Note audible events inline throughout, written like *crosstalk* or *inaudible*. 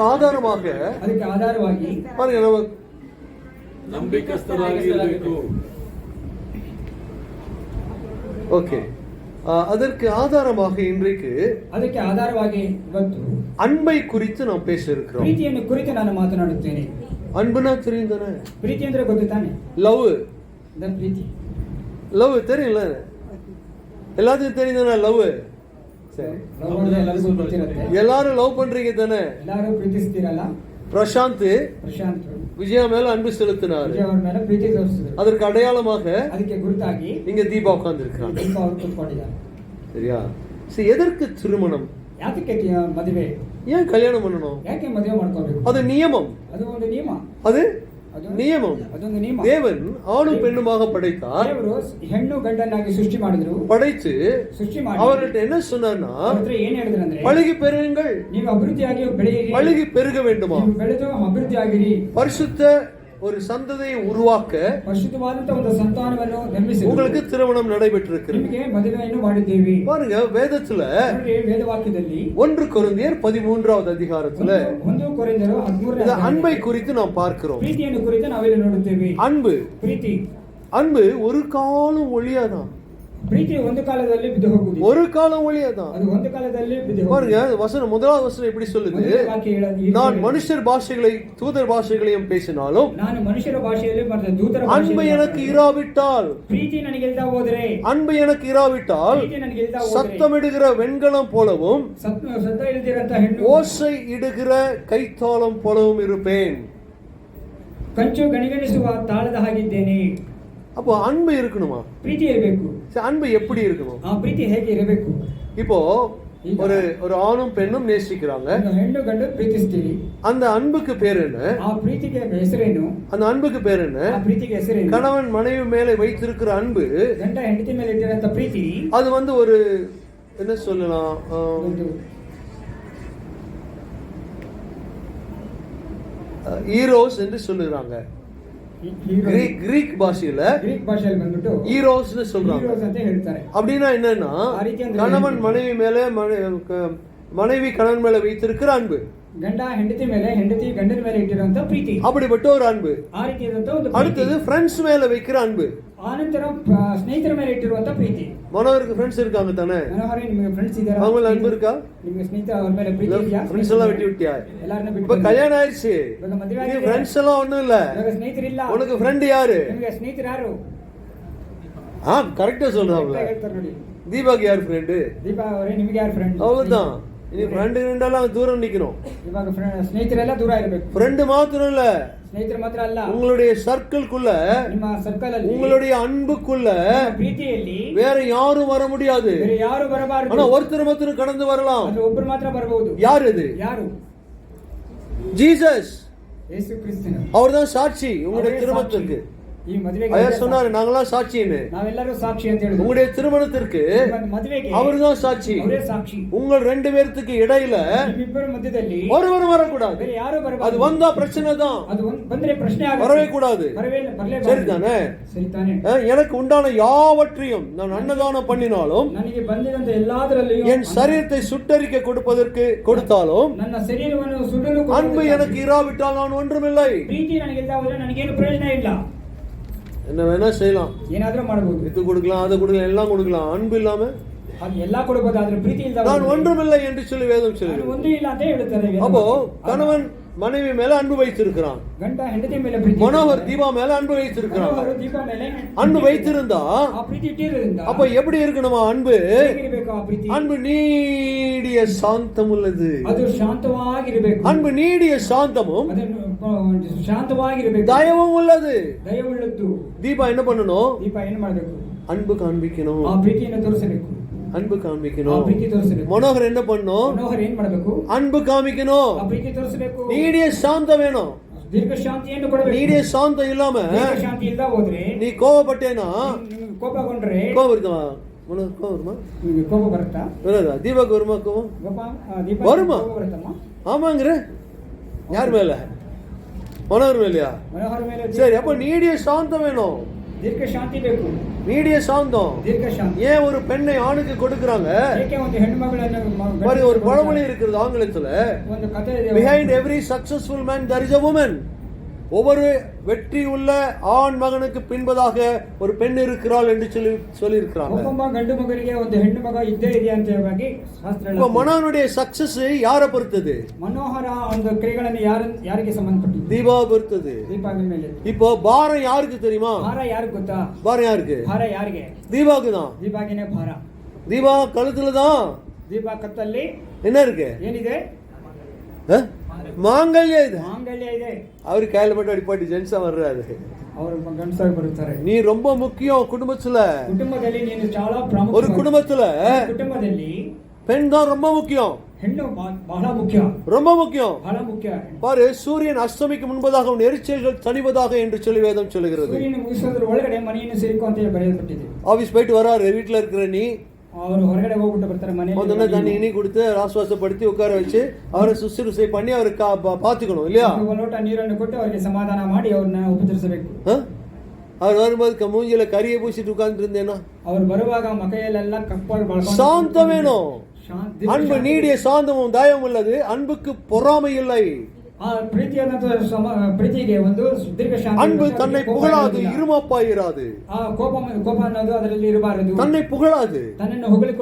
அதற்கு ಆಧಾರವಾಗಿ ಅದಕ್ಕೆ ಆಧಾರವಾಗಿ பாருங்க நம்ம ನಂಬಿಕಸ್ಥರಾಗಿರಬೇಕು ಓಕೆ அதற்கு ஆதாரமாக இன்றைக்கு ಅದಕ್ಕೆ ಆಧಾರವಾಗಿ ಇವತ್ತು அன்பை குறித்து நாம் பேச இருக்கிறோம் ಪ್ರೀತಿಯನ್ನು ಕುರಿತು ನಾನು ಮಾತನಾಡುತ್ತೇನೆ அன்புனா தெரியும் தானே ಪ್ರೀತಿ ಅಂದ್ರೆ ಗೊತ್ತು ತಾನೆ லவ் ಅದನ್ನ ಪ್ರೀತಿ ಲವ್ தெரியல எல்லாத்தையும் தெரியும் தானே லவ் எல்லாரும் லவ் பண்றீங்க தானே ಎಲ್ಲರೂ ಪ್ರೀತಿಸ್ತೀರಲ್ಲ பிரசாந்த் ಪ್ರಶಾಂತ್ விஜயா மேல அன்பு செலுத்தினாரு ವಿಜಯ್ ಅವ್ರ ಮೇಲೆ ಪ್ರೀತಿ ತೋರಿಸಿದ್ರು அதற்கு அடையாளமாக ಅದಕ್ಕೆ ಗುರುತಾಗಿ இங்க தீபா உட்கார்ந்து இருக்கிறாங்க ದೀಪ ಅವರು ಕೂತ್ಕೊಂಡಿದ್ದಾರೆ சரியா சரி எதற்கு திருமணம் ಯಾತಕ್ಕೆ ಕಿ- ಮದುವೆ ஏன் கல்யாணம் பண்ணணும் ಯಾಕೆ ಮದುವೆ ಮಾಡ್ಕೋಬೇಕು அது நியமம் ಅದು ಒಂದು ನಿಯಮ அது ಅದು நியமம் ಅದೊಂದು ನಿಯಮ தேவன் ஆணும் பெண்ணுமாக படைத்தார் ದೇವರು ಹೆಣ್ಣು ಗಂಡನ್ನಾಗಿ ಸೃಷ್ಟಿ ಮಾಡಿದ್ರು படைத்து ಸೃಷ್ಟಿ ಮಾಡಿ அவர்கள்ட்ட என்ன சொன்னார்னா ಅವ್ರ ಹತ್ರ ಏನ್ ಹೇಳಿದ್ರು ಅಂದ್ರೆ பழுகி பெறுங்கள் ನೀವು ಅಭಿವೃದ್ಧಿಯಾಗಿ ಬೆಳೆಯಿರಿ பழுகி பெருக வேண்டுமா ನೀವು ಬೆಳೆದು ಅಭಿವೃದ್ಧಿ ಆಗಿರಿ பரிசுத்த ஒரு சந்ததியை உருவாக்க உங்களுக்கு திருமணம் நடைபெற்றிருக்கிறது. பாருங்க வேதத்துல ஒன்று குருந்தியர் பதிமூன்றாவது அதிகாரத்துல அன்பை குறித்து நாம் பார்க்கிறோம். அன்பு. அன்பு ஒரு காலம் ஒளியாதான். ಪ್ರೀತಿ ಒಂದು ಕಾಲದಲ್ಲಿ ಬಿದ್ದು ಹೋಗುವುದು ஒரு காலம் ஒளியாதான் ಅದು ಒಂದು ಕಾಲದಲ್ಲಿ ಬಿದ್ದು பாருங்க ಹೋಗುವುದು அது வசனம் முதலாவது வசனம் எப்படி சொல்லுது ಮೊದಲನೇ ವಾಕ್ಯ ಹೇಳೋದು ಈ நான் ರೀತಿ மனுஷர் பாஷைகளை தூதர் பாஷைகளையும் பேசினாலும் ನಾನು ಮನುಷ್ಯರ ಭಾಷೆಯಲ್ಲಿ ಮತ್ತು ದೂತರ அன்பு ಭಾಷೆಯಲ್ಲಿ எனக்கு ಮಾತನಾಡಿ- இராவிட்டால் ಪ್ರೀತಿ ನನಗೆ ಇಲ್ದ ಹೋದ್ರೆ அன்பு எனக்கு இராவிட்டால் ಪ್ರೀತಿ ನನಗೆ ಇಲ್ದ ಹೋದ್ರೆ சத்தமிடுகிற வெண்கலம் போலவும் ಸತ್ ಸದ್ದ ಇಲ್ದಿರಂತ ಹೆಣ್ಣು ஓசை இடுகிற கைத்தாளம் போலவும் இருப்பேன் ಕಂಚು ಗಣಿಗಣಿಸುವ ತಾಳದ ಹಾಗಿದ್ದೇನೆ அப்போ அன்பு இருக்கணுமா? ಪ್ರೀತಿ ಇರಬೇಕು சரி, அன்பு எப்படி இருக்கணும்? ಆ ಪ್ರೀತಿ ಹೇಗೆ இப்போ ஒரு ஒரு ஆணும் பெண்ணும் நேசிக்கிறாங்க. ಒಂದು ಹೆಣ್ಣು அந்த அன்புக்கு பேர் என்ன? ಆ ಪ್ರೀತಿಗೆ அந்த அன்புக்கு ಪೇರ್ என்ன? ಆ ಪ್ರೀತಿಗೆ கணவன் மனைவி மேலே வைத்திருக்கிற அன்பு ಗಂಡ அது வந்து ஒரு என்ன சொல்லலாம் ஈரோஸ் என்று சொல்லுகிறாங்க. ಹೀರೋ- கிரீக் கிரீக் பாஷையில ಗ್ರೀಕ್ ಭಾಷೆಯಲ್ಲಿ ಬಂದ್ಬಿಟ್ಟು ஈரோஸ்னு சொல்றாங்க ಹೀರೋಸ್ ಅಂತ ಹೇಳ್ತಾರೆ அப்படின்னா என்னன்னா ಆ ರೀತಿ ಅಂದ್ರೆ கணவன் ಏನು? மனைவி மேல மனை- க- மனைவி கணவன் மேல வைத்திருக்கிற அன்பு ಗಂಡ ಹೆಂಡತಿ ಮೇಲೆ ಹೆಂಡತಿ ಗಂಡನ ಮೇಲೆ ಇಟ್ಟಿರುವಂತ ಪ್ರೀತಿ அப்படிப்பட்ட ஒரு அன்பு ಆ ರೀತಿಯಾದಂತ ಒಂದು அடுத்தது ಪ್ರೀತಿ. ஃப்ரெண்ட்ஸ் மேல வைக்கிற அன்பு ಆನಂತರ ಆ, ಸ್ನೇಹಿತರ ಮೇಲೆ ಇಟ್ಟಿರುವಂತ ಪ್ರೀತಿ மனோருக்கு ஃப்ரெண்ட்ஸ் இருக்காங்க தானே ಮನೋಹರಿ ನಿಮಗೆ ಫ್ರೆಂಡ್ಸ್ ಇದಾರ அவங்க மேல அன்பு இருக்கா ನಿಮಗೆ ಸ್ನೇಹಿತ ಅವ್ರ ಮೇಲೆ ಪ್ರೀತಿ ಇದೆಯಾ ஃப்ரெண்ட்ஸ் எல்லாம் வெட்டி விட்டியா ಎಲ್ಲಾರನ್ನ இப்ப ಬಿಟ್ಟು கல்யாணம் ஆயிடுச்சு ಇವಾಗ ಮದುವೆ நீ ಆಗಿದೆ. ஃப்ரெண்ட்ஸ் எல்லாம் ஒண்ணும் இல்ல ಇವಾಗ ಸ್ನೇಹಿತರಿಲ್ಲ உனக்கு ஃப்ரெண்ட் யாரு ನಿಮಗೆ ಸ್ನೇಹಿತರು ಯಾರು ஆ கரெக்டா சொல்றாப்ல ಕರೆಕ್ಟಾಗಿ ಹೇಳ್ತಾರೆ ನೋಡಿ தீபாக்கு யார் ஃப்ரெண்டு ದೀಪಾ ಅವರೇ ನಿಮಗೆ ಯಾರು ಫ್ರೆಂಡ್ அவ்வளவுதான் இனி ஃப்ரெண்டு ரெண்டெல்லாம் தூரம் நிக்கணும் ಇವಾಗ friend- ಸ್ನೇಹಿತರೆಲ್ಲ ದೂರ ಇರಬೇಕು ஃப்ரெண்டு மாத்திரம் இல்ல ಸ್ನೇಹಿತರು ಮಾತ್ರ ಅಲ್ಲ உங்களுடைய சர்க்கிள்குள்ள ನಿಮ್ಮ ಸರ್ಕಲ್ ಅಲ್ಲಿ உங்களுடைய அன்புக்குள்ள ನಿಮ್ಮ ಪ್ರೀತಿಯಲ್ಲಿ வேற யாரும் வர முடியாது ಬೇರೆ ಯಾರು ಬರಬಾರದು ஆனா ஒருத்தர் மாத்திரம் கடந்து வரலாம் ಆದ್ರೆ ಒಬ್ರು ಮಾತ್ರ ಬರಬಹುದು யார் இது ಯಾರು ஜீசஸ் ಯೇಸು ಕ್ರಿಸ್ತನು அவர்தான் சாட்சி உங்களுடைய ಅವರೇ திருமணத்திற்கு அவர் சொன்னாரு நாங்களாம் சாட்சின்னு எல்லாரும் சாட்சி உங்களுடைய திருமணத்திற்கு அவருதான் சாட்சி சாட்சி உங்கள் ரெண்டு பேர்த்துக்கு இடையில ஒருவர் வரக்கூடாது. அது வந்தா பிரச்சனை தான். வரவே கூடாது. சரிதானே? எனக்கு உண்டான யாவற்றையும் நான் அன்னதானம் பண்ணினாலும் என் சரீரத்தை சுட்டரிக்க கொடுப்பதற்கு கொடுத்தாலும் அன்பு எனக்கு இராவிட்டால் நான் ஒன்றுமில்லை. என்ன வேணா செய்யலாம் ಏನಾದ್ರೂ ಮಾಡಬಹುದು இது கொடுக்கலாம் அதை கொடுக்கலாம் எல்லாம் கொடுக்கலாம் அன்பு இல்லாம ಅದು ಎಲ್ಲಾ ಕೊಡಬಹುದು ಆದ್ರೆ ಪ್ರೀತಿ ಇಲ್ದ நான் ಹೋದ್ರೆ ஒன்றுமில்லை என்று சொல்லி வேதம் ನಾನು சொல்லுது ಒಂದು ಇಲ್ಲ ಅಂತ ಹೇಳ್ತಾರೆ ವೇದ. அப்போ கணவன் மனைவி மேல அன்பு வைத்திருக்கிறான். மனோகர் தீபா மேல அன்பு வைத்திருக்கிறான். அன்பு வைத்திருந்தா அப்ப எப்படி இருக்கணுமா அன்பு? அன்பு நீடிய சாந்தம் உள்ளது அன்பு நீடிய சாந்தமும் தயவும் உள்ளது. தீபா என்ன பண்ணணும்? அன்பு காண்பிக்கணும். ಆ ಪ್ರೀತಿಯನ್ನು ತೋರಿಸಬೇಕು அன்பு ಆ காண்பிக்கணும் ಪ್ರೀತಿ ತೋರಿಸಬೇಕು மனோகர் என்ன பண்ணும் ಮನೋಹರ್ ಏನ್ ಮಾಡ್ಬೇಕು அன்பு காமிக்கணும் ಆ ಪ್ರೀತಿ ತೋರಿಸಬೇಕು நீடிய சாந்தம் வேணும் ದೀರ್ಘ ಶಾಂತಿಯನ್ನು ಕೊಡಬೇಕು நீடிய சாந்தம் இல்லாம ದೀರ್ಘ ಶಾಂತಿ ಇಲ್ದ ಹೋದ್ರೆ நீ கோவப்பட்டேனா ನಿಮ್ಗೆ ಕೋಪಗೊಂಡ್ರೆ கோவம் இருக்குமா உனக்கு கோவம் வருமா ನಿಮ್ಗೆ ಕೋಪ ಬರುತ್ತಾ வராதா தீபாக்கு வருமா கோவம் ಕೋಪ ಆ, ದೀಪ வருமா? ಕೋಪ ಬರುತ್ತಮ್ಮ ஆமாங்கிற யார் மேல மனோகர் மேலயா ಮನೋಹರ ಮೇಲೆ சரி அப்ப நீடிய சாந்தம் வேணும் ದೀರ್ಘ ಶಾಂತಿ ಬೇಕು நீடிய சாந்தம் ದೀರ್ಘ ಶಾಂತಿ ஏன் ஒரு பெண்ணை ஆணுக்கு கொடுக்கறாங்க ಏಕೆ ಒಂದು ಹೆಣ್ಣು ಮಗಳನ್ನು ಮ- பாரு ஒரு ಗಂಡನಿಗೆ பழமொழி இருக்கிறது ஆங்கிலத்துல ಒಂದು ಕಥೆ ಇದೆ behind every successful man there is a woman ஒவ்வொரு வெற்றி உள்ள ஆண் மகனுக்கு பின்பதாக ஒரு பெண் இருக்கிறாள் என்று சொல்லி சொல்லி இருக்கிறாங்க ಒಬ್ಬೊಬ್ಬ ಗಂಡು ಮಗನಿಗೆ ಒಂದು ಹೆಣ್ಣು ಮಗ ಇದ್ದೇ ಇದೆ ಅಂತ ಹೇಳಿ ಶಾಸ್ತ್ರ இப்போ ಹೇಳುತ್ತೆ. மனோனுடைய சக்சஸ் யாரை பொறுத்தது ಮನೋಹರ ಒಂದು ಕ್ರಿಯೆಗಳನ್ನು ಯಾರ ಯಾರಿಗೆ ಸಂಬಂಧಪಟ್ಟಿದ್ದು தீபா பொறுத்தது ದೀಪಾವಳಿ ಮೇಲೆ இப்போ பாரம் யாருக்கு தெரியுமா ಭಾರ ಯಾರಿಗೆ ಗೊತ್ತಾ பாரம் யாருக்கு ಭಾರ ಯಾರಿಗೆ தீபாவுக்கு தான் ದೀಪಾಗಿನೇ ಭಾರ தீபா கழுத்துல தான் ದೀಪ ಕತ್ತಲ್ಲಿ என்ன இருக்கு ಏನಿದೆ அஹ்? மாங்கல்யம் இது ಮಾಂಗಲ್ಯ ಇದೆ அவரு கையில மட்டும் அடிப்பாட்டி ஜென்ஸா வர்றாரு ಅವರು ಗಂಡಸಾಗಿ ಬರುತ್ತಾರೆ நீ ரொம்ப முக்கியம் குடும்பத்துல ಕುಟುಂಬದಲ್ಲಿ ನೀನು ಚಾಲ ஒரு ಪ್ರಾಮುಖ್ಯ குடும்பத்துல ಕುಟುಂಬದಲ್ಲಿ பெண் தான் ரொம்ப முக்கியம் ಹೆಣ್ಣು ಬಾ- ಬಹಳ ಮುಖ್ಯ ரொம்ப முக்கியம் ಬಹಳ ಮುಖ್ಯ பாரு சூரியன் அஸ்தமிக்கு முன்பதாக உன் எரிச்சல்கள் தணிவதாக என்று சொல்லி வேதம் சொல்லுகிறது ಸೂರ್ಯನ ಮುಗಿಸೋದ್ರ ಒಳಗಡೆ ಮನೆಯನ್ನು ಸೇರಿಕೊ ಅಂತ ಹೇಳಿ ಬರೆಯಲ್ಪಟ್ಟಿದೆ ஆபீஸ் போயிட்டு வராரு வீட்டுல இருக்கிற நீ ಅವರು ಹೊರಗಡೆ ಹೋಗ್ಬಿಟ್ಟು ಬರ್ತಾರೆ முதல்ல தண்ணி ಮನೆಯಲ್ಲಿ இனி கொடுத்து ஆசுவாசப்படுத்தி உட்கார வச்சு அவரை சுசுறுசை பண்ணி அவரை கா- பா- பாத்துக்கணும் இல்லையா ಒಂದು ಲೋಟ ನೀರನ್ನು ಕೊಟ್ಟು ಅವರಿಗೆ ಸಮಾಧಾನ ಮಾಡಿ ಅವ್ರನ್ನ ಉಪಚರಿಸಬೇಕು ஆ? அவர் வரும்போது க- மூஞ்சில கரியை பூசிட்டு உட்கார்ந்து இருந்தேன்னா ಅವ್ರು ಬರುವಾಗ ಮಕೈಯಲ್ಲೆಲ್ಲ ಕಪ್ಪಾಗಿ ಬಳ್ಕೊಂಡು சாந்தம் வேணும் ಶಾಂತಿ- அன்பு நீடிய சாந்தமும் தயவும் உள்ளது அன்புக்கு பொறாமை இல்லை அன்பு தன்னை புகழாது இருமாப்பாயிராது தன்னை புகழாது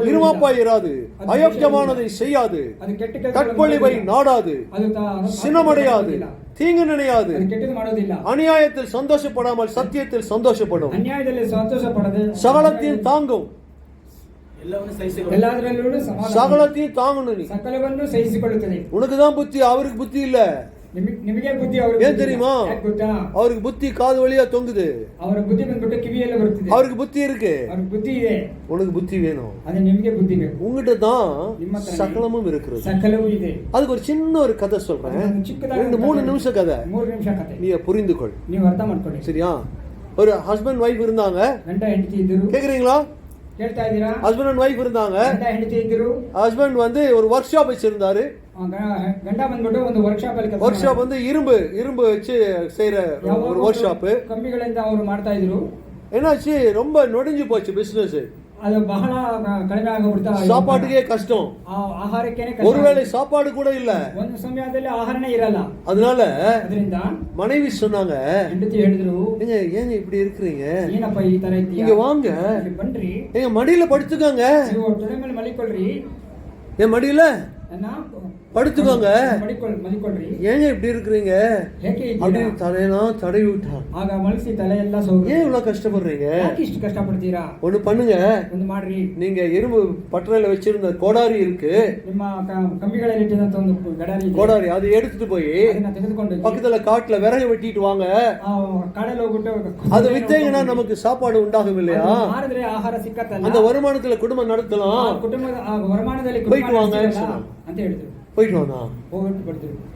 இருமாப்பாயிராது அயோக்கியமானதை செய்யாது. கற்பழிவை நாடாது. சினமடையாது. தீங்கு நினையாது. அநியாயத்தில் சந்தோஷப்படாமல் சத்தியத்தில் சந்தோஷப்படும். சந்தோஷப்படாது. சகலத்தில் தாங்கும். ಎಲ್ಲದರಲ್ಲೂ ಸಮಾಧಾನ சகலத்தையும் தாங்கணும் நீ ಸಕಲವನ್ನು ಸಹಿಸಿಕೊಳ್ಳುತ್ತದೆ உனக்கு தான் புத்தி அவருக்கு புத்தி இல்ல ನಿಮಗೆ ನಿಮಗೆ ಬುದ್ಧಿ ಅವರು ஏன் தெரியுமா ಗೊತ್ತಾ அவருக்கு புத்தி காது வழியா தொங்குது ಅವರ ಬುದ್ಧಿ ಬಂದ್ಬಿಟ್ಟು ಕಿವಿಯಲ್ಲೇ ಬರುತ್ತಿದೆ அவருக்கு புத்தி இருக்கு ಅವ್ರಿಗೆ ಬುದ್ಧಿ ಇದೆ உனக்கு புத்தி வேணும் ಅದೇ ನಿಮಗೆ ಬುದ್ಧಿ ಬೇಕು உங்ககிட்ட தான் ನಿಮ್ಮ ಹತ್ರನೇ சகலமும் இருக்கிறது ಸಕಲವೂ ಇದೆ அதுக்கு ஒரு சின்ன ஒரு கதை சொல்றேன் ಒಂದು ಚಿಕ್ಕದಾದ ரெண்டு மூணு நிமிஷம் கதை ಮೂರು ನಿಮಿಷ ಕತೆ நீ புரிந்து கொள் ನೀವು ಅರ್ಥ ಮಾಡ್ಕೊಳ್ಳಿ சரியா ஒரு ஹஸ்பண்ட் ஒய்ஃப் இருந்தாங்க ಗಂಡ ಹೆಂಡತಿ ಇದ್ದರು கேக்குறீங்களா ಕೇಳ್ತಾ ಇದ್ದೀರಾ ஹஸ்பண்ட் அண்ட் ஒய்ஃப் இருந்தாங்க ಗಂಡ ಹೆಂಡತಿ ಇದ್ದರು ஹஸ்பண்ட் வந்து ஒரு ஒர்க் ஷாப் வச்சிருந்தாரு ಆ ಗ- ಗಂಡ ಬಂದ್ಬಿಟ್ಟು ಒಂದು ವರ್ಕ್ಶಾಪ್ ಅಲ್ಲಿ ஒர்க் ஷாப் வந்து இரும்பு இரும்பு வச்சு செய்யற ஒரு ஒர்க் ஷாப் ಕಂಬಿಗಳಿಂದ ಅವರು ಮಾಡ್ತಾ ಇದ್ರು என்னாச்சு ரொம்ப நொடிஞ்சு போச்சு பிசினஸ் ಅದು ಬಹಳ ಕಡಿಮೆ ಆಗೋಗ್ಬಿಡ್ತಾ சாப்பாட்டுக்கே கஷ்டம் ಆ ಆಹಾರಕ್ಕೇನೆ ಕಷ್ಟ. ஒருவேளை சாப்பாடு கூட இல்ல ಒಂದು ಸಮಯದಲ್ಲಿ ಆಹಾರನೇ ಇರಲ್ಲ அதனால ಅದರಿಂದ மனைவி சொன்னாங்க ಹೆಂಡತಿ ಹೇಳಿದ್ರು ஏங்க ஏங்க இப்படி இருக்கிறீங்க ಏನಪ್ಪ ಈ ತರ ಇದ್ದೀಯ இங்க வாங்க ಇಲ್ಲಿ ಬನ್ರಿ எங்க மடியில படுத்துக்கோங்க ನೀವು ತೊಡೆ ಮೇಲೆ ಮಲಿಕೊಳ್ರಿ என் மடியில ನನ್ನ படுத்துக்கோங்க. ஏங்க இப்படி இருக்கிறீங்க? அப்படின்னு தலையெல்லாம் தடவி விட்டான். ஆக மனுஷி தலையெல்லாம் சொல்லுங்க ஏன் இவ்வளவு கஷ்டப்படுறீங்க? கஷ்டப்படுத்தீரா? ஒண்ணு பண்ணுங்க. இந்த மாதிரி நீங்க இரும்பு பட்டறையில வச்சிருந்த கோடாரி இருக்கு. கோடாரி. அதை எடுத்துட்டு போய் பக்கத்துல காட்டுல விறகு வெட்டிட்டு வாங்க. அது வித்தீங்கன்னா நமக்கு சாப்பாடு உண்டாகும் இல்லையா அந்த வருமானத்துல குடும்பம் நடத்தலாம். போயிட்டு வாங்க. போயிட்டு வந்தான்.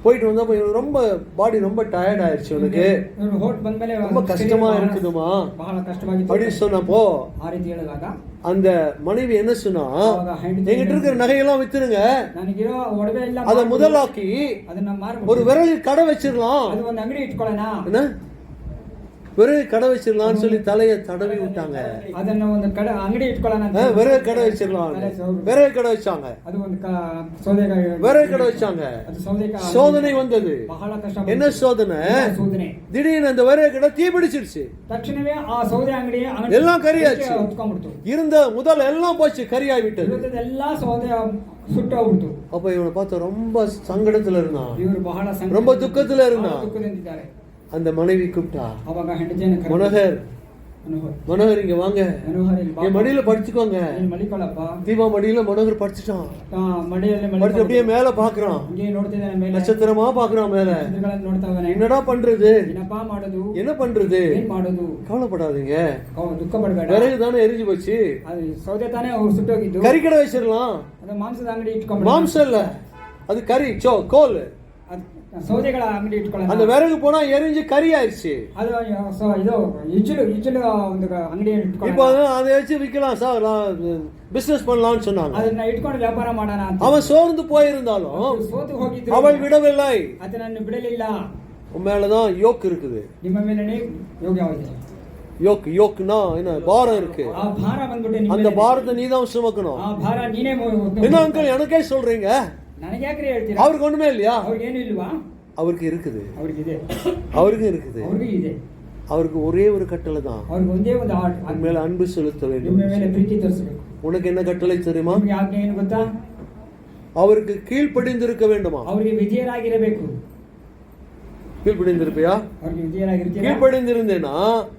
போயிட்டு வந்தா போய் ரொம்ப பாடி ரொம்ப டயர்ட் ஆயிடுச்சு உனக்கு. ரொம்ப கஷ்டமா இருக்குதுமா. அப்படின்னு சொன்னப்போ அந்த மனைவி என்ன சொன்னா எங்கிட்ட இருக்கிற நகையெல்லாம் வித்துருங்க. அதை முதலாக்கி ஒரு விரலில் கடை வச்சிடலாம். என்ன? வெறும் கடை வச்சிடலாம்னு சொல்லி தலையை தடவி விட்டாங்க. ಅದನ್ನು ಒಂದು ಕಡ ಅಂಗಡಿ ಇಟ್ಕೊಳ್ಳೋಣ கடை வச்சிடலாம் விறகு கடை வச்சாங்க. ಅದು ಒಂದು ಕ- கடை வச்சாங்க. சோதனை வந்தது. என்ன சோதனை? ಸೋದನೆ திடீர்னு அந்த விறகு கடை தீ பிடிச்சிருச்சு. ತಕ್ಷಣವೇ ಆ ಸೌದೆ ಅಂಗಡಿ ಅಂಗಡಿ ಎಲ್ಲ ಕರಿಯಾಚು. இருந்த முதல் எல்லாம் போச்சு கரியாய் எல்லாம் ಎಲ್ಲ ಸೌದೆ ಸುಟ್ಟೋಗ್ಬಿಡ್ತು அப்ப இவனை பார்த்து ரொம்ப சங்கடத்துல இருந்தான். ரொம்ப துக்கத்துல இருந்தான். அந்த மனைவி கூப்பிட்டா மனோகர் மனோகர். இங்க வாங்க. என் மடியில படிச்சுக்கோங்க தீபா மடியில மனோகர் படிச்சுட்டான் படிச்சு அப்படியே மேல பாக்குறான். நட்சத்திரமா பாக்குறான் மேல. என்னடா பண்றது? என்ன பண்றது? கவலைப்படாதீங்க. விறகு தானே எரிஞ்சு போச்சு. கறிக்கடை வச்சிடலாம். மாம்சம் இல்ல. அது கறி சோ கோல். ಸೌದೆಗಳ ಅಂಗಡಿ ಇಟ್ಕೊಳ್ಳೋಣ அந்த விறகு போனா எரிஞ்சு கறி ஆயிடுச்சு ಅದು ಸೊ- ಇದು ಇಜ್ಜಲು ಇಜ್ಜಲು ಒಂದು ಅಂಗಡಿ இப்போ ಇಟ್ಕೊಳ್ಳೋಣ அதை வச்சு விக்கலாம் சார் பிசினஸ் பண்ணலாம்னு சொன்னாங்க ಅದನ್ನ ಇಟ್ಕೊಂಡು ವ್ಯಾಪಾರ ಮಾಡೋಣ ಅಂತ அவன் சோர்ந்து போயிருந்தாலும் ಅವ್ರು ಸೋತು ಹೋಗಿದ್ರು அவள் விடவில்லை ಅದನ್ನು ಬಿಡಲಿಲ್ಲ உன் மேலதான் யோக் இருக்குது ನಿಮ್ಮ ಮೇಲೆ ಯೋಗ್ಯವಾಗಿದೆ யோக் யோக்னா என்ன பாரம் இருக்கு ಆ ಭಾರ ಬಂದ್ಬಿಟ್ಟು ನಿಮ್ಮ அந்த ಮೇಲೆ- பாரத்தை நீ தான் சுமக்கணும் ಆ ಭಾರ ನೀನೇ ಮೊ- ಹೊತ್ತು- என்ன அங்கிள் எனக்கே சொல்றீங்க ನನಗೆ ಯಾಕ್ರಿ ಹೇಳ್ತೀರಾ அவருக்கு ஒண்ணுமே இல்லையா ಅವ್ರಿಗೇನು ಇಲ್ವಾ அவருக்கு இருக்குது ಅವ್ರಿಗಿದೆ அவருக்கும் இருக்குது ಅವ್ರಿಗೂ ಇದೆ அவருக்கு ஒரே ஒரு கட்டளை தான் ಅವ್ರಿಗೆ ಒಂದೇ ಒಂದು ಆರ್ಟ್ உன் மேல அன்பு செலுத்த ನಿಮ್ಮ வேண்டும் ಮೇಲೆ ಪ್ರೀತಿ ತೋರಿಸಬೇಕು உனக்கு என்ன கட்டளை தெரியுமா ನಿಮ್ಗೆ ಆಜ್ಞೆ ಏನು ಗೊತ್ತಾ அவருக்கு கீழ்ப்படிந்திருக்க வேண்டுமா ಅವ್ರಿಗೆ ವಿಧೇಯರಾಗಿರಬೇಕು கீழ்ப்படிந்திருப்பியா ಅವ್ರಿಗೆ ವಿಧೇಯರಾಗಿರ್ತೀರಾ கீழ்ப்படிந்திருந்தேனா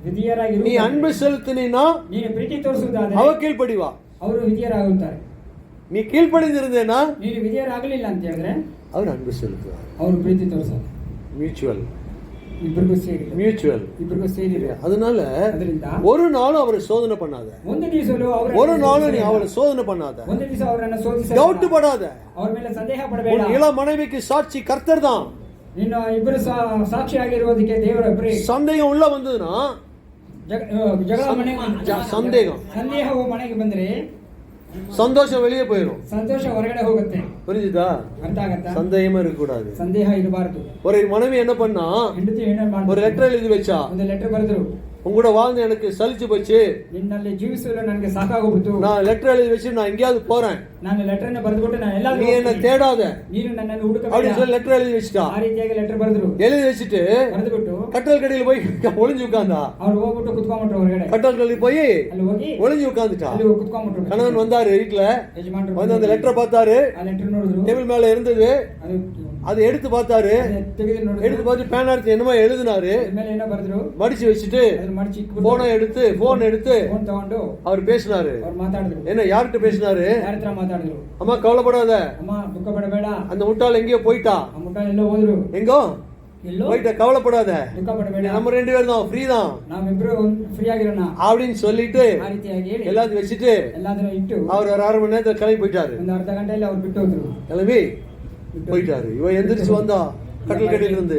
ವಿಧೇಯರಾಗಿರು நீ அன்பு செலுத்தினா ನೀನು ಪ್ರೀತಿ ತೋರಿಸುವುದಾದರೆ அவ கீழ்ப்படிவா ಅವರು ವಿಧೇಯರಾಗುತ್ತಾರೆ நீ கீழ்ப்படிந்திருந்தேனா ನೀನು ವಿಧೇಯರಾಗಲಿಲ್ಲ ಅಂತ ಹೇಳಿದ್ರೆ அவர் அன்பு செலுத்துவார் ಅವರು ಪ್ರೀತಿ ತೋರಿಸಲ್ಲ மியூச்சுவல் ಇಬ್ಬರಿಗೂ ಸೇರಿ மியூச்சுவல் ಇಬ್ಬರಿಗೂ ಸೇರಿದೆ அதனால ಅದರಿಂದ ஒரு நாளும் அவரை சோதனை பண்ணாத ಒಂದು ದಿವಸಲು ಅವರ ஒரு நாளும் நீ அவரை சோதனை பண்ணாத ಒಂದು ದಿವಸ ಅವರನ್ನ டவுட் ಸೋಧಿಸ படாத ಅವ್ರ ಮೇಲೆ ಸಂದೇಹ ಪಡಬೇಡ உன் இள மனைவிக்கு சாட்சி கர்த்தர் தான் ನಿನ್ನ ಇಬ್ಬರು ಸಾ- ಸಾಕ್ಷಿಯಾಗಿರುವುದಕ್ಕೆ ದೇವರೊಬ್ಬರೇ சந்தேகம் உள்ள வந்ததுன்னா ಜಗ- ಆ, ಜಗಳ ಮನೆ ಜ- ಸಂದೇಹ. ಸಂದೇಹವು ಮನೆಗೆ ಬಂದ್ರೆ சந்தோஷம் வெளியே போயிடும் ಸಂತೋಷ ಹೊರಗಡೆ ಹೋಗುತ್ತೆ புரிஞ்சுதா ಅರ್ಥ ಆಗತ್ತಾ சந்தேகமா இருக்க கூடாது ಸಂದೇಹ ಇರಬಾರದು ஒரு மனைவி என்ன பண்ணா ಹೆಂಡತಿ ಏನ ஒரு ಮಾಡ್ತಾರೆ லெட்டர் எழுதி வச்சா ಒಂದು ಲೆಟರ್ ಬರೆದ್ರು உங்க கூட வாழ்ந்து எனக்கு சலிச்சு போச்சு ನಿನ್ನಲ್ಲಿ ಜೀವಿಸಲು ನನಗೆ ಸಾಕಾಗೋಗ್ಬಿಟ್ಟು நான் லெட்டர் எழுதி வச்சு நான் எங்கேயாவது போறேன் ನಾನು ಲೆಟರ್ ಬರೆದ್ಬಿಟ್ಟು ನಾನು ಎಲ್ಲ நீ என்ன தேடாத ನೀನು ನನ್ನನ್ನು ಹುಡುಕಬೇಡ அப்படின்னு சொல்லி லெட்டர் எழுதி வச்சுட்டா ಆ ರೀತಿಯಾಗಿ ಲೆಟರ್ ಬರೆದ್ರು எழுதி வச்சுட்டு ಬರೆದ್ಬಿಟ್ಟು கட்டல் கடையில் போய் *laughs* ஒளிஞ்சு உட்கார்ந்தா ಅವ್ರು ಹೋಗ್ಬಿಟ್ಟು ಕುತ್ಕೊಂಡ್ಬಿಟ್ರು ಹೊರಗಡೆ கட்டல் கடையில் போய் ಅಲ್ಲಿ ಹೋಗಿ ஒளிஞ்சு உட்கார்ந்துட்டா ಅಲ್ಲಿ ಹೋಗಿ ಕುತ್ಕೊಂಡ್ಬಿಟ್ರು கணவன் வந்தாரு வீட்டுல ಯಜಮಾನ್ರು வந்து அந்த ಬಂದ್ರು. லெட்டரை பார்த்தாரு ಆ ಲೆಟರ್ ನೋಡಿದ್ರು டேபிள் மேல இருந்தது ಅದು அது எடுத்து பார்த்தாரு. எடுத்து பார்த்து பேனா எடுத்து என்னமா எழுதினாரு. மடிச்சு வச்சுட்டு மடிச்சு போனை எடுத்து போன் எடுத்து அவர் பேசினாரு. என்ன யார்கிட்ட பேசினாரு? அம்மா கவலைப்படாத. அந்த முட்டாள் எங்கேயோ போயிட்டா. எங்கோ போயிட்ட கவலைப்படாத. நம்ம ரெண்டு பேரும் தான் ஃப்ரீ தான். அப்படின்னு சொல்லிட்டு எல்லாத்தையும் வச்சுட்டு அவர் ஒரு அரை மணி நேரத்தில் கிளம்பி போயிட்டாரு. கிளம்பி போயிட்டாரு இவன் எந்திரிச்சு வந்தா கட்டல் கடையில இருந்து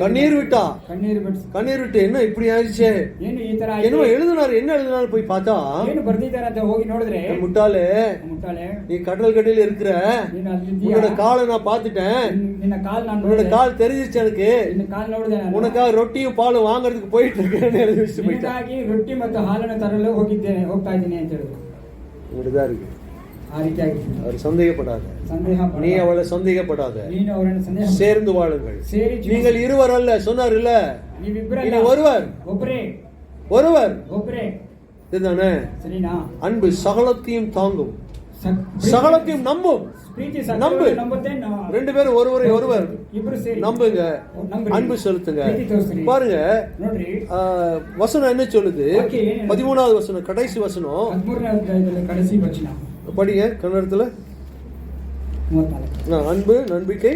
கண்ணீர் விட்டா ಕಣ್ಣೀರು ಬಿಡಿಸಿ கண்ணீர் விட்டு என்ன இப்படி ஆயிடுச்சே ಏನು ಈ ತರ என்னமோ ಆಯ್ತು? எழுதினாரு என்ன எழுதினாரு போய் பார்த்தா ಏನು ಬರ್ದಿದ್ದಾರೆ ಅಂತ ಹೋಗಿ ನೋಡಿದ್ರೆ "ஏய் முட்டாளே ಮುಟ್ಟಾಳೆ நீ கடல் கடையில இருக்கிற ನೀನು ಅಲ್ಲಿದ್ದೀಯಾ? உன்னோட காலை நான் பார்த்துட்டேன் ನಿನ್ನ- ನಿನ್ನ ಕಾಲ್ ನಾನು உன்னோட ನೋಡಿದೆ. கால் தெரிஞ்சிச்சு எனக்கு ನಿನ್ನ ಕಾಲ್ ನೋಡಿದೆ ನಾನು. உனக்காக ரொட்டியும் பாலும் வாங்குறதுக்கு போயிட்டு இருக்கேன்னு எழுதி வச்சுட்டு போயிட்டான் ನಿನಗಾಗಿ ರೊಟ್ಟಿ ಮತ್ತು ಹಾಲನ್ನು ತರಲು ಹೋಗಿದ್ದೇನೆ ಹೋಗ್ತಾ ಇದ್ದೀನಿ ಅಂತ ಹೇಳಿದ್ರು அவர் சந்தேகப்படாத. நீ அவளை சந்தேகப்படாத. சேர்ந்து வாழுங்கள். நீங்கள் இருவர் அல்ல சொன்னார் இல்ல ஒருவர்? ஒருவர்? இதுதானே? அன்பு சகலத்தையும் தாங்கும். சகலத்தையும் நம்பும். நம்பு. ரெண்டு பேரும் ஒருவரை ஒருவர். நம்புங்க. அன்பு செலுத்துங்க. பாருங்க. வசனம் என்ன சொல்லுது? பதிமூணாவது வசனம் கடைசி வசனம். படிங்க கன்னடத்தில் அன்பு நம்பிக்கை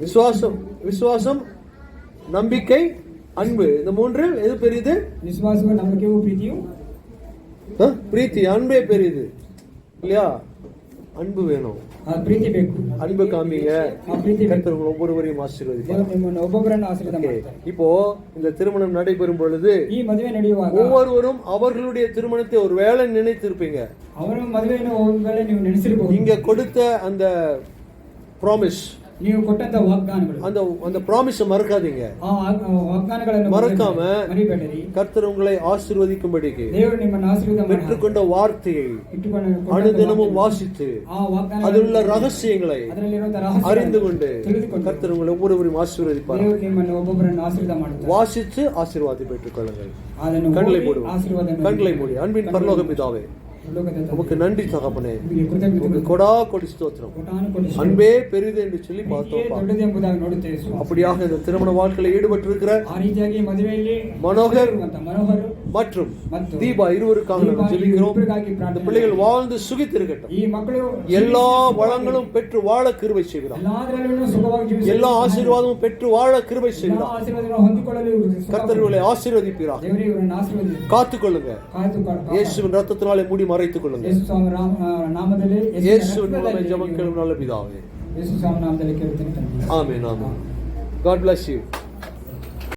விசுவாசம் விசுவாசம் நம்பிக்கை அன்பு. இந்த மூன்று எது பெரியது? விசுவாசம் நம்பிக்கையும் பிரீத்தியும். பிரீத்தி அன்பே பெரியது. இல்லையா? அன்பு வேணும் ಆ ಪ್ರೀತಿ ಬೇಕು அன்பு காமிங்க ಆ ಪ್ರೀತಿ ಬೇಕು கர்த்தர் உங்கள் ஒவ்வொருவரையும் ஆசீர்வதிப்பார் ದೇವರು ನಿಮ್ಮನ್ನು ಒಬ್ಬೊಬ್ಬರನ್ನು ಆಶೀರ್ವಾದ Okay. ಮಾಡ್ತಾರೆ இப்போ இந்த திருமணம் நடைபெறும் பொழுது ಈ ಮದುವೆ ನಡೆಯುವಾಗ ஒவ்வொருவரும் அவர்களுடைய திருமணத்தை ஒரு வேளை நினைத்திருப்பீங்க ಅವರ ಮದುವೆಯನ್ನು ಒಂದು ವೇಳೆ ನೀವು ನೆನೆಸಿರಬಹುದು இங்க கொடுத்த அந்த ப்ராமிஸ் ನೀವು ಕೊಟ್ಟಂತ ವಾಗ್ದಾನಗಳು அந்த அந்த ப்ராமிஸை மறக்காதீங்க ಆ ವಾಗ್- ಆ ವಾಗ್ದಾನಗಳನ್ನು ಮರೆಕಾಮ ಮರಿಬೇಡಿರಿ கர்த்தர் உங்களை ஆசீர்வதிக்கும்படிக்கு ದೇವರು ನಿಮ್ಮನ್ನು ಆಶೀರ್ವಾದ ಮಾಡಿ பெற்றுக்கொண்ட வார்த்தையை ಇಟ್ಟುಕೊಂಡು ಕೊಟ್ಟಂತ அனுதினமும் ವಾಗ್ದಾನ- வாசித்து ಆ ವಾಗ್ದಾನ அதில் உள்ள ரகசியங்களை ಅದರಲ್ಲಿರುವಂತಹ ರಹಸ್ಯ அறிந்து கொண்டு ತಿಳಿದುಕೊಂಡು கர்த்தர் உங்களை ஒவ்வொருவரையும் ஆசீர்வதிப்பார் ದೇವರು ನಿಮ್ಮನ್ನು ಒಬ್ಬೊಬ್ಬರನ್ನು ಆಶೀರ್ವಾದ ಮಾಡುತ್ತಾರೆ வாசித்து ஆசீர்வாதம் பெற்றுக் கொள்ளுங்கள் ಅದನ್ನು கண்களை ಓದಿ மூடுவோம் ಆಶೀರ್ವಾದವನ್ನು கண்களை மூடி அன்பின் பரலோக பிதாவே ಲೋಕದ ತಂದೆ, உமக்கு நன்றி தகப்பனே. உமக்கு கொடா கொடி ஸ்தோத்திரம். அன்பே பெரிது என்று சொல்லி பார்த்தோம் அப்படியாக இந்த திருமண வாழ்க்கையில் ஈடுபட்டிருக்கிற மனோகர் மற்றும் தீபா இருவருக்காக நாங்கள் ஜெபிக்கிறோம். இந்த பிள்ளைகள் வாழ்ந்து சுகித்திருக்கட்டும். எல்லா வளங்களும் பெற்று வாழ கிருபை செய்கிறோம். எல்லா ஆசீர்வாதமும் பெற்று வாழ கிருபை செய்கிறோம். கர்த்தர்களை ஆசீர்வதிப்பீராக. காத்துக்கொள்ளுங்க. இயேசுவின் ரத்தத்தினாலே மூடி மறைத்துக் கொள்ளுங்கள். இயேசு நாமத்தில் ஜெபம் கேளும் நல்ல பிதாவே. இயேசு நாமத்தில் கேளும் ஆமென் ஆமென். God bless you